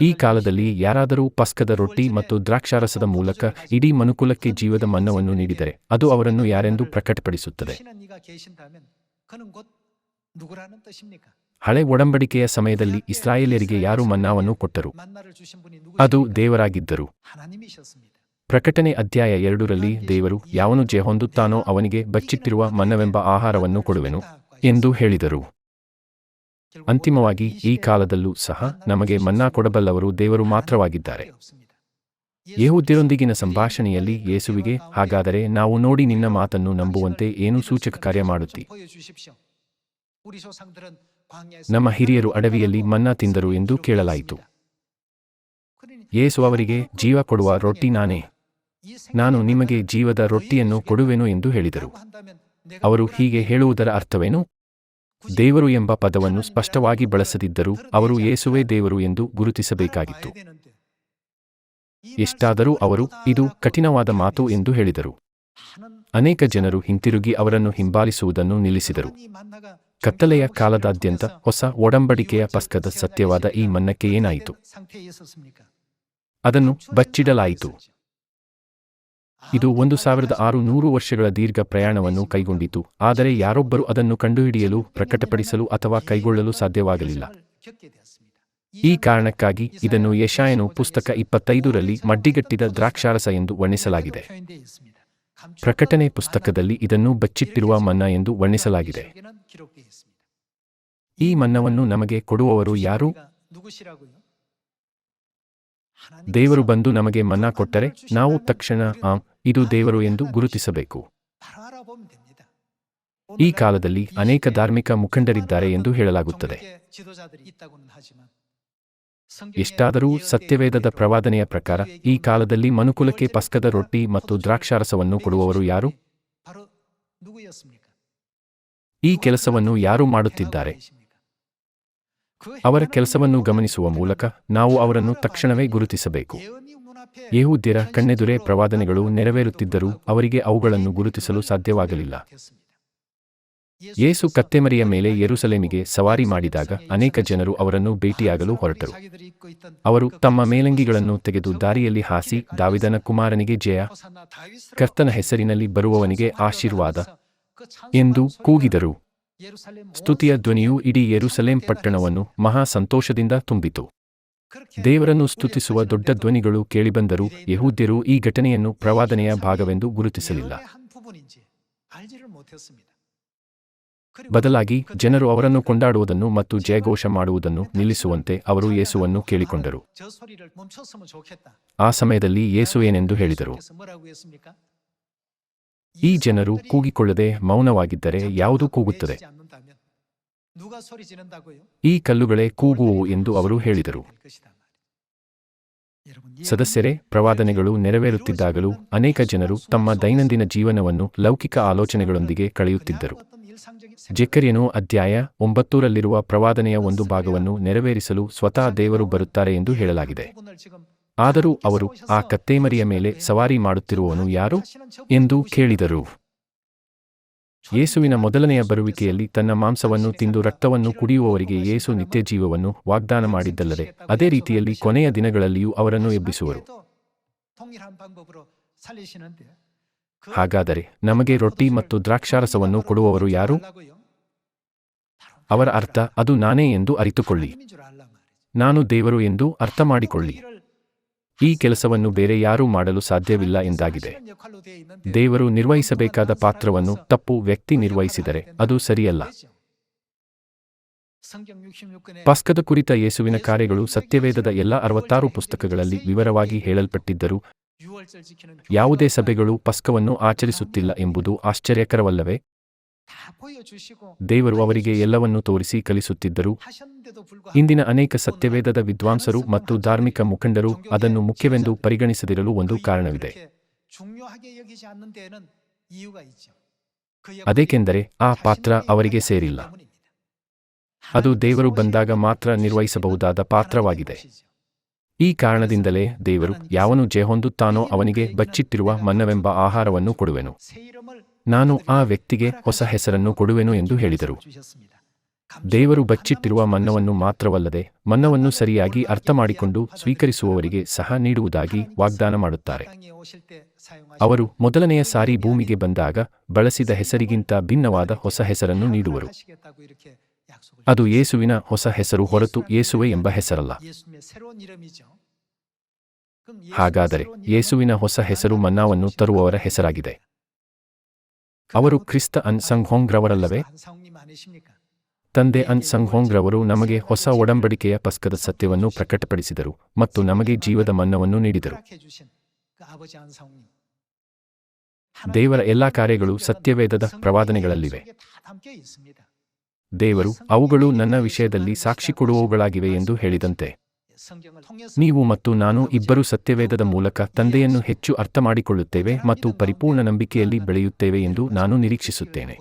ಈ ಕಾಲದಲ್ಲಿ ಯಾರಾದರೂ ಪಸ್ಕದ ರೊಟ್ಟಿ ಮತ್ತು ದ್ರಾಕ್ಷಾರಸದ ಮೂಲಕ ಇಡೀ ಮನುಕುಲಕ್ಕೆ ಜೀವದ ಮನ್ನವನ್ನು ನೀಡಿದರೆ ಅದು ಅವರನ್ನು ಯಾರೆಂದು ಪ್ರಕಟಪಡಿಸುತ್ತದೆ. ಹಳೆ ಒಡಂಬಡಿಕೆಯ ಸಮಯದಲ್ಲಿ ಇಸ್ರಾಯೇಲರಿಗೆ ಯಾರು ಮನ್ನಾವನ್ನು ಕೊಟ್ಟರು? ಅದು ದೇವರಾಗಿದ್ದರು. ಪ್ರಕಟಣೆ ಅಧ್ಯಾಯ ಎರಡರಲ್ಲಿ ದೇವರು ಯಾವನು ಜಯ ಹೊಂದುತ್ತಾನೋ ಅವನಿಗೆ ಬಚ್ಚಿಟ್ಟಿರುವ ಮನ್ನವೆಂಬ ಆಹಾರವನ್ನು ಕೊಡುವೆನು ಎಂದು ಹೇಳಿದರು. ಅಂತಿಮವಾಗಿ ಈ ಕಾಲದಲ್ಲೂ ಸಹ ನಮಗೆ ಮನ್ನಾ ಕೊಡಬಲ್ಲವರು ದೇವರು ಮಾತ್ರವಾಗಿದ್ದಾರೆ. ಯಹೂದ್ಯರೊಂದಿಗಿನ ಸಂಭಾಷಣೆಯಲ್ಲಿ ಯೇಸುವಿಗೆ ಹಾಗಾದರೆ ನಾವು ನೋಡಿ ನಿನ್ನ ಮಾತನ್ನು ನಂಬುವಂತೆ ಏನು ಸೂಚಕ ಕಾರ್ಯ ಮಾಡುತ್ತಿ? ನಮ್ಮ ಹಿರಿಯರು ಅಡವಿಯಲ್ಲಿ ಮನ್ನಾ ತಿಂದರು ಎಂದು ಕೇಳಲಾಯಿತು. ಯೇಸು ಅವರಿಗೆ ಜೀವ ಕೊಡುವ ರೊಟ್ಟಿ ನಾನೇ. ನಾನು ನಿಮಗೆ ಜೀವದ ರೊಟ್ಟಿಯನ್ನು ಕೊಡುವೆನು ಎಂದು ಹೇಳಿದರು. ಅವರು ಹೀಗೆ ಹೇಳುವುದರ ಅರ್ಥವೇನು? ದೇವರು ಎಂಬ ಪದವನ್ನು ಸ್ಪಷ್ಟವಾಗಿ ಬಳಸದಿದ್ದರೂ ಅವರು ಯೇಸುವೇ ದೇವರು ಎಂದು ಗುರುತಿಸಬೇಕಾಗಿತ್ತು. ಎಷ್ಟಾದರೂ ಅವರು ಇದು ಕಠಿಣವಾದ ಮಾತು ಎಂದು ಹೇಳಿದರು. ಅನೇಕ ಜನರು ಹಿಂತಿರುಗಿ ಅವರನ್ನು ಹಿಂಬಾಲಿಸುವುದನ್ನು ನಿಲ್ಲಿಸಿದರು. ಕತ್ತಲೆಯ ಕಾಲದಾದ್ಯಂತ ಹೊಸ ಒಡಂಬಡಿಕೆಯ ಪಸ್ಕದ ಸತ್ಯವಾದ ಈ ಮನ್ನಕ್ಕೆ ಏನಾಯಿತು? ಅದನ್ನು ಬಚ್ಚಿಡಲಾಯಿತು. ಇದು ಒಂದು ಸಾವಿರದ ಆರು ನೂರು ವರ್ಷಗಳ ದೀರ್ಘ ಪ್ರಯಾಣವನ್ನು ಕೈಗೊಂಡಿತು, ಆದರೆ ಯಾರೊಬ್ಬರು ಅದನ್ನು ಕಂಡುಹಿಡಿಯಲು, ಪ್ರಕಟಪಡಿಸಲು ಅಥವಾ ಕೈಗೊಳ್ಳಲು ಸಾಧ್ಯವಾಗಲಿಲ್ಲ. ಈ ಕಾರಣಕ್ಕಾಗಿ ಇದನ್ನು ಯಶಾಯನು ಪುಸ್ತಕ ಇಪ್ಪತ್ತೈದರಲ್ಲಿ ಮಡ್ಡಿಗಟ್ಟಿದ ದ್ರಾಕ್ಷಾರಸ ಎಂದು ವರ್ಣಿಸಲಾಗಿದೆ. ಪ್ರಕಟಣೆ ಪುಸ್ತಕದಲ್ಲಿ ಇದನ್ನು ಬಚ್ಚಿಟ್ಟಿರುವ ಮನ್ನ ಎಂದು ವರ್ಣಿಸಲಾಗಿದೆ. ಈ ಮನ್ನವನ್ನು ನಮಗೆ ಕೊಡುವವರು ಯಾರು? ದೇವರು ಬಂದು ನಮಗೆ ಮನ್ನಾ ಕೊಟ್ಟರೆ ನಾವು ತಕ್ಷಣ, ಆ, ಇದು ದೇವರು ಎಂದು ಗುರುತಿಸಬೇಕು. ಈ ಕಾಲದಲ್ಲಿ ಅನೇಕ ಧಾರ್ಮಿಕ ಮುಖಂಡರಿದ್ದಾರೆ ಎಂದು ಹೇಳಲಾಗುತ್ತದೆ. ಎಷ್ಟಾದರೂ ಸತ್ಯವೇದದ ಪ್ರವಾದನೆಯ ಪ್ರಕಾರ ಈ ಕಾಲದಲ್ಲಿ ಮನುಕುಲಕ್ಕೆ ಪಸ್ಕದ ರೊಟ್ಟಿ ಮತ್ತು ದ್ರಾಕ್ಷಾರಸವನ್ನು ಕೊಡುವವರು ಯಾರು? ಈ ಕೆಲಸವನ್ನು ಯಾರು ಮಾಡುತ್ತಿದ್ದಾರೆ? ಅವರ ಕೆಲಸವನ್ನು ಗಮನಿಸುವ ಮೂಲಕ ನಾವು ಅವರನ್ನು ತಕ್ಷಣವೇ ಗುರುತಿಸಬೇಕು. ಯಹೂದ್ಯರ ಕಣ್ಣೆದುರೇ ಪ್ರವಾದನೆಗಳು ನೆರವೇರುತ್ತಿದ್ದರೂ ಅವರಿಗೆ ಅವುಗಳನ್ನು ಗುರುತಿಸಲು ಸಾಧ್ಯವಾಗಲಿಲ್ಲ. ಯೇಸು ಕತ್ತೆಮರಿಯ ಮೇಲೆ ಯೆರೂಸಲೇಮಿಗೆ ಸವಾರಿ ಮಾಡಿದಾಗ ಅನೇಕ ಜನರು ಅವರನ್ನು ಭೇಟಿಯಾಗಲು ಹೊರಟರು. ಅವರು ತಮ್ಮ ಮೇಲಂಗಿಗಳನ್ನು ತೆಗೆದು ದಾರಿಯಲ್ಲಿ ಹಾಸಿ ದಾವಿದನ ಕುಮಾರನಿಗೆ ಜಯ, ಕರ್ತನ ಹೆಸರಿನಲ್ಲಿ ಬರುವವನಿಗೆ ಆಶೀರ್ವಾದ ಎಂದು ಕೂಗಿದರು. ಸ್ತುತಿಯ ಧ್ವನಿಯು ಇಡೀ ಯೆರೂಸಲೇಂ ಪಟ್ಟಣವನ್ನು ಮಹಾ ಸಂತೋಷದಿಂದ ತುಂಬಿತು. ದೇವರನ್ನು ಸ್ತುತಿಸುವ ದೊಡ್ಡ ಧ್ವನಿಗಳು ಕೇಳಿಬಂದರೂ ಯಹೂದ್ಯರು ಈ ಘಟನೆಯನ್ನು ಪ್ರವಾದನೆಯ ಭಾಗವೆಂದು ಗುರುತಿಸಲಿಲ್ಲ. ಬದಲಾಗಿ ಜನರು ಅವರನ್ನು ಕೊಂಡಾಡುವುದನ್ನು ಮತ್ತು ಜಯಘೋಷ ಮಾಡುವುದನ್ನು ನಿಲ್ಲಿಸುವಂತೆ ಅವರು ಯೇಸುವನ್ನು ಕೇಳಿಕೊಂಡರು. ಆ ಸಮಯದಲ್ಲಿ ಯೇಸು ಏನೆಂದು ಹೇಳಿದರು? ಈ ಜನರು ಕೂಗಿಕೊಳ್ಳದೆ ಮೌನವಾಗಿದ್ದರೆ ಯಾವುದು ಕೂಗುತ್ತದೆ? ಈ ಕಲ್ಲುಗಳೇ ಕೂಗುವು ಎಂದು ಅವರು ಹೇಳಿದರು. ಸದಸ್ಯರೇ, ಪ್ರವಾದನೆಗಳು ನೆರವೇರುತ್ತಿದ್ದಾಗಲೂ ಅನೇಕ ಜನರು ತಮ್ಮ ದೈನಂದಿನ ಜೀವನವನ್ನು ಲೌಕಿಕ ಆಲೋಚನೆಗಳೊಂದಿಗೆ ಕಳೆಯುತ್ತಿದ್ದರು. ಜೆಕ್ಕರಿಯನು ಅಧ್ಯಾಯ ಒಂಬತ್ತೂರಲ್ಲಿರುವ ಪ್ರವಾದನೆಯ ಒಂದು ಭಾಗವನ್ನು ನೆರವೇರಿಸಲು ಸ್ವತಃ ದೇವರು ಬರುತ್ತಾರೆ ಎಂದು ಹೇಳಲಾಗಿದೆ. ಆದರೂ ಅವರು ಆ ಕತ್ತೇಮರಿಯ ಮೇಲೆ ಸವಾರಿ ಮಾಡುತ್ತಿರುವವನು ಯಾರು ಎಂದು ಕೇಳಿದರು. ಯೇಸುವಿನ ಮೊದಲನೆಯ ಬರುವಿಕೆಯಲ್ಲಿ ತನ್ನ ಮಾಂಸವನ್ನು ತಿಂದು ರಕ್ತವನ್ನು ಕುಡಿಯುವವರಿಗೆ ಯೇಸು ನಿತ್ಯ ಜೀವವನ್ನು ವಾಗ್ದಾನ ಮಾಡಿದ್ದಲ್ಲದೆ, ಅದೇ ರೀತಿಯಲ್ಲಿ ಕೊನೆಯ ದಿನಗಳಲ್ಲಿಯೂ ಅವರನ್ನು ಎಬ್ಬಿಸುವರು. ಹಾಗಾದರೆ ನಮಗೆ ರೊಟ್ಟಿ ಮತ್ತು ದ್ರಾಕ್ಷಾರಸವನ್ನು ಕೊಡುವವರು ಯಾರು? ಅವರ ಅರ್ಥ ಅದು ನಾನೇ ಎಂದು ಅರಿತುಕೊಳ್ಳಿ. ನಾನು ದೇವರು ಎಂದು ಅರ್ಥಮಾಡಿಕೊಳ್ಳಿ. ಈ ಕೆಲಸವನ್ನು ಬೇರೆ ಯಾರೂ ಮಾಡಲು ಸಾಧ್ಯವಿಲ್ಲ ಎಂದಾಗಿದೆ. ದೇವರು ನಿರ್ವಹಿಸಬೇಕಾದ ಪಾತ್ರವನ್ನು ತಪ್ಪು ವ್ಯಕ್ತಿ ನಿರ್ವಹಿಸಿದರೆ ಅದು ಸರಿಯಲ್ಲ. ಪಸ್ಕದ ಕುರಿತ ಯೇಸುವಿನ ಕಾರ್ಯಗಳು ಸತ್ಯವೇದದ ಎಲ್ಲ ಅರವತ್ತಾರು ಪುಸ್ತಕಗಳಲ್ಲಿ ವಿವರವಾಗಿ ಹೇಳಲ್ಪಟ್ಟಿದ್ದರು, ಯಾವುದೇ ಸಭೆಗಳು ಪಸ್ಕವನ್ನು ಆಚರಿಸುತ್ತಿಲ್ಲ ಎಂಬುದು ಆಶ್ಚರ್ಯಕರವಲ್ಲವೇ? ದೇವರು ಅವರಿಗೆ ಎಲ್ಲವನ್ನೂ ತೋರಿಸಿ ಕಲಿಸುತ್ತಿದ್ದರು ಇಂದಿನ ಅನೇಕ ಸತ್ಯವೇದದ ವಿದ್ವಾಂಸರು ಮತ್ತು ಧಾರ್ಮಿಕ ಮುಖಂಡರು ಅದನ್ನು ಮುಖ್ಯವೆಂದು ಪರಿಗಣಿಸದಿರಲು ಒಂದು ಕಾರಣವಿದೆ. ಅದೇಕೆಂದರೆ ಆ ಪಾತ್ರ ಅವರಿಗೆ ಸೇರಿಲ್ಲ. ಅದು ದೇವರು ಬಂದಾಗ ಮಾತ್ರ ನಿರ್ವಹಿಸಬಹುದಾದ ಪಾತ್ರವಾಗಿದೆ. ಈ ಕಾರಣದಿಂದಲೇ ದೇವರು ಯಾವನು ಜಯ ಹೊಂದುತ್ತಾನೋ ಅವನಿಗೆ ಬಚ್ಚಿಟ್ಟಿರುವ ಮನ್ನವೆಂಬ ಆಹಾರವನ್ನು ಕೊಡುವೆನು. ನಾನು ಆ ವ್ಯಕ್ತಿಗೆ ಹೊಸ ಹೆಸರನ್ನು ಕೊಡುವೆನು ಎಂದು ಹೇಳಿದರು. ದೇವರು ಬಚ್ಚಿಟ್ಟಿರುವ ಮನ್ನವನ್ನು ಮಾತ್ರವಲ್ಲದೆ ಮನ್ನವನ್ನು ಸರಿಯಾಗಿ ಅರ್ಥ ಮಾಡಿಕೊಂಡು ಸ್ವೀಕರಿಸುವವರಿಗೆ ಸಹ ನೀಡುವುದಾಗಿ ವಾಗ್ದಾನ ಮಾಡುತ್ತಾರೆ. ಅವರು ಮೊದಲನೆಯ ಸಾರಿ ಭೂಮಿಗೆ ಬಂದಾಗ ಬಳಸಿದ ಹೆಸರಿಗಿಂತ ಭಿನ್ನವಾದ ಹೊಸ ಹೆಸರನ್ನು ನೀಡುವರು. ಅದು ಯೇಸುವಿನ ಹೊಸ ಹೆಸರು ಹೊರತು ಯೇಸುವೆ ಎಂಬ ಹೆಸರಲ್ಲ. ಹಾಗಾದರೆ ಯೇಸುವಿನ ಹೊಸ ಹೆಸರು ಮನ್ನಾವನ್ನು ತರುವವರ ಹೆಸರಾಗಿದೆ. ಅವರು ಕ್ರಿಸ್ತ ಅನ್ ಸಂಘೋಂಗ್ರವರಲ್ಲವೇ? ತಂದೆ ಅನ್ ಸಂಘೋಂಗ್ ರವರು ನಮಗೆ ಹೊಸ ಒಡಂಬಡಿಕೆಯ ಪಸ್ಕದ ಸತ್ಯವನ್ನು ಪ್ರಕಟಪಡಿಸಿದರು ಮತ್ತು ನಮಗೆ ಜೀವದ ಮನ್ನವನ್ನು ನೀಡಿದರು. ದೇವರ ಎಲ್ಲಾ ಕಾರ್ಯಗಳು ಸತ್ಯವೇದದ ಪ್ರವಾದನೆಗಳಲ್ಲಿವೆ. ದೇವರು, ಅವುಗಳು ನನ್ನ ವಿಷಯದಲ್ಲಿ ಸಾಕ್ಷಿ ಕೊಡುವವುಗಳಾಗಿವೆ ಎಂದು ಹೇಳಿದಂತೆ. ನೀವು ಮತ್ತು ನಾನು ಇಬ್ಬರು ಸತ್ಯವೇದದ ಮೂಲಕ ತಂದೆಯನ್ನು ಹೆಚ್ಚು ಅರ್ಥಮಾಡಿಕೊಳ್ಳುತ್ತೇವೆ ಮತ್ತು ಪರಿಪೂರ್ಣ ನಂಬಿಕೆಯಲ್ಲಿ ಬೆಳೆಯುತ್ತೇವೆ ಎಂದು ನಾನು ನಿರೀಕ್ಷಿಸುತ್ತೇನೆ.